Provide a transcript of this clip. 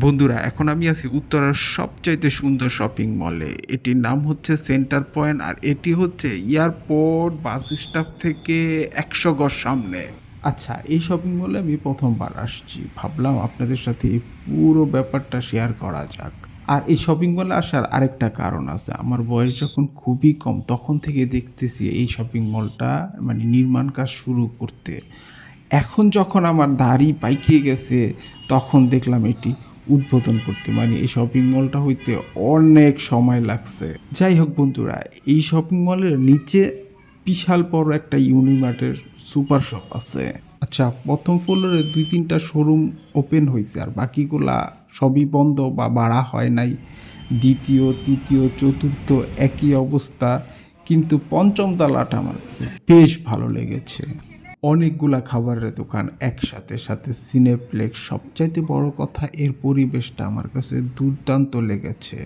বন্ধুরা, এখন আমি আছি উত্তরার সবচাইতে সুন্দর শপিং মলে। এটির নাম হচ্ছে সেন্টার পয়েন্ট আর এটি হচ্ছে এয়ারপোর্ট বাস স্টপ থেকে একশো গজ সামনে। আচ্ছা এই শপিং মলে আমি প্রথমবার আসছি। ভাবলাম আপনাদের সাথে এই পুরো ব্যাপারটা শেয়ার করা যাক। আর এই শপিং মলে আসার আরেকটা কারণ আছে। আমার বয়স যখন খুবই কম, তখন থেকে দেখতেছি এই শপিং মলটা মানে নির্মাণ কাজ শুরু করতে। এখন যখন আমার দাড়ি পাইকিয়ে গেছে, তখন দেখলাম এটি উদ্বোধন করতে। মানে এই শপিং মলটা হইতে অনেক সময় লাগছে। যাই হোক বন্ধুরা, এই শপিং মলের নিচে বিশাল বড় একটা ইউনিমার্টের সুপার শপ আছে। আচ্ছা প্রথম ফ্লোরে দুই তিনটা শোরুম ওপেন হয়েছে আর বাকিগুলা সবই বন্ধ বা বাড়া হয় নাই। দ্বিতীয়, তৃতীয়, চতুর্থ একই অবস্থা। কিন্তু পঞ্চম তলাটা আমার কাছে বেশ ভালো লেগেছে। অনেকগুলা খাবারের দোকান একসাথে, সাথে সিনেপ্লেক্স সবচাইতে বড় কথা এর পরিবেশটা আমার কাছে দুর্দান্ত লেগেছে।